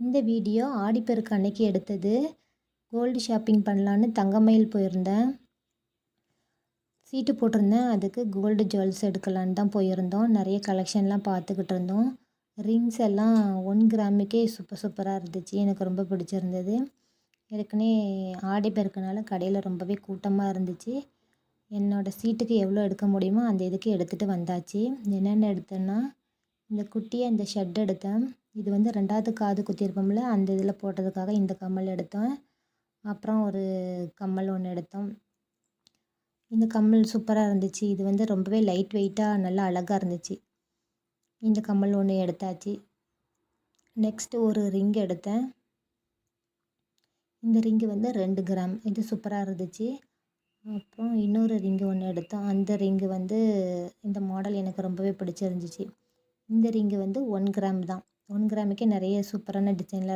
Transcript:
இந்த வீடியோ ஆடிப்பெருக்கு அன்னைக்கு எடுத்தது. கோல்டு ஷாப்பிங் பண்ணலான்னு தங்கமயில் போயிருந்தேன். சீட்டு போட்டிருந்தேன். அதுக்கு கோல்டு ஜுவல்ஸ் எடுக்கலான்னு தான் போயிருந்தோம். நிறைய கலெக்ஷன்லாம் பார்த்துக்கிட்டு இருந்தோம். ரிங்ஸ் எல்லாம் ஒன் கிராமுக்கே சூப்பர் சூப்பராக இருந்துச்சு. எனக்கு ரொம்ப பிடிச்சிருந்தது. ஏற்கனவே ஆடிப்பெருக்கனால கடையில் ரொம்பவே கூட்டமாக இருந்துச்சு. என்னோடய சீட்டுக்கு எவ்வளோ எடுக்க முடியுமோ அந்த இதுக்கு எடுத்துகிட்டு வந்தாச்சு. என்னென்ன எடுத்தேன்னா இந்த குட்டியாக இந்த ஷெட் எடுத்தேன். இது வந்து ரெண்டாவது காது குத்திருப்போம்ல அந்த இதில் போட்டதுக்காக இந்த கம்மல் எடுத்தோம். அப்புறம் ஒரு கம்மல் ஒன்று எடுத்தோம். இந்த கம்மல் சூப்பராக இருந்துச்சு. இது வந்து ரொம்பவே லைட் வெயிட்டாக நல்லா அழகாக இருந்துச்சு. இந்த கம்மல் ஒன்று எடுத்தாச்சு. நெக்ஸ்ட்டு ஒரு ரிங் எடுத்தேன். இந்த ரிங்கு வந்து ரெண்டு கிராம். இது சூப்பராக இருந்துச்சு. அப்புறம் இன்னொரு ரிங்கு ஒன்று எடுத்தோம். அந்த ரிங்கு வந்து இந்த மாடல் எனக்கு ரொம்பவே பிடிச்சிருந்துச்சு. இந்த ரிங்கு வந்து ஒன் கிராம் தான். ஒன் கிராமுக்கே நிறைய சூப்பரான டிசைன்லாம்